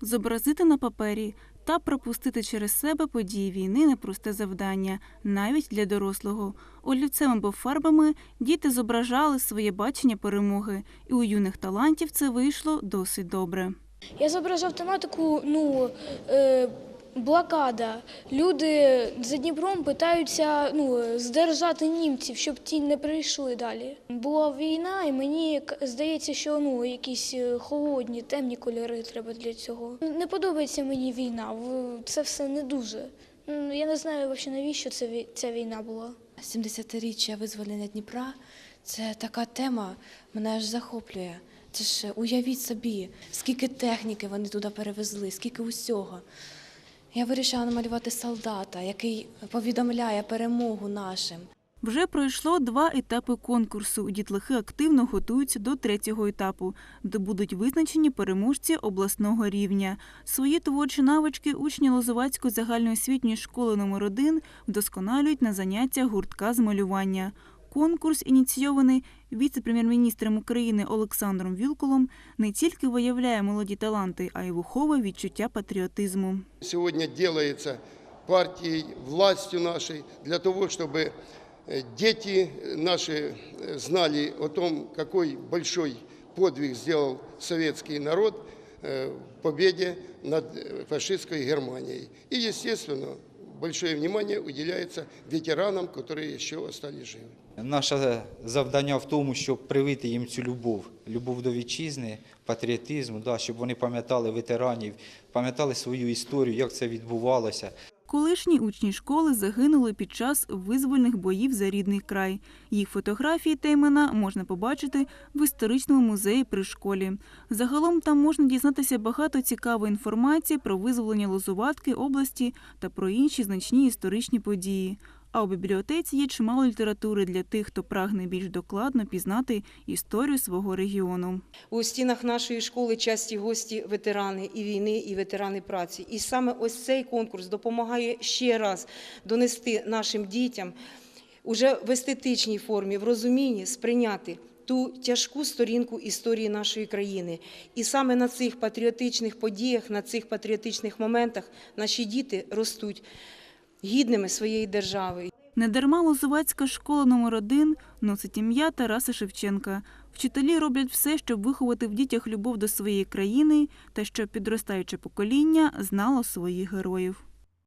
Зобразити на папері та пропустити через себе події війни непросте завдання, навіть для дорослого. Олівцем або фарбами діти зображали своє бачення перемоги, і у юних талантів це вийшло досить добре. Я зображав тематику, ну, е, блокада. Люди за Дніпром питаються ну, здержати німців, щоб ті не прийшли далі. Була війна, і мені здається, що ну, якісь е, холодні, темні кольори треба для цього. Не подобається мені війна, це все не дуже. Я не знаю навіщо ця війна була. 70-річчя визволення Дніпра це така тема, мене аж захоплює. Це ж уявіть собі, скільки техніки вони туди перевезли, скільки усього. Я вирішила намалювати солдата, який повідомляє перемогу нашим. Вже пройшло два етапи конкурсу. Дітлахи активно готуються до третього етапу, де будуть визначені переможці обласного рівня. Свої творчі навички учні Лозовацької загальноосвітньої школи номер 1 вдосконалюють на заняттях гуртка з малювання. Конкурс, ініційований віце-прем'єр-міністром України Олександром Вілкулом, не тільки виявляє молоді таланти, а й виховує відчуття патріотизму. сегодня делается партией, властью нашей, для того, чтобы э, дети наши э, знали о том, какой большой подвиг сделал советский народ э, в победе над э, фашистской Германией. И, естественно, большое внимание уделяется ветеранам, которые еще остались живы. Наше завдання в тому, щоб привити їм цю любов, любов до вітчизни, патріотизму, да, щоб вони пам'ятали ветеранів, пам'ятали свою історію, як це відбувалося. Колишні учні школи загинули під час визвольних боїв за рідний край. Їх фотографії та імена можна побачити в історичному музеї при школі. Загалом там можна дізнатися багато цікавої інформації про визволення Лозуватки області та про інші значні історичні події. А у бібліотеці є чимало літератури для тих, хто прагне більш докладно пізнати історію свого регіону. У стінах нашої школи часті гості ветерани і війни, і ветерани праці. І саме ось цей конкурс допомагає ще раз донести нашим дітям уже в естетичній формі, в розумінні сприйняти ту тяжку сторінку історії нашої країни. І саме на цих патріотичних подіях, на цих патріотичних моментах наші діти ростуть гідними своєї держави. Недарма Лозувацька школа номер 1 носить ім'я Тараса Шевченка. Вчителі роблять все, щоб виховати в дітях любов до своєї країни та щоб підростаюче покоління знало своїх героїв.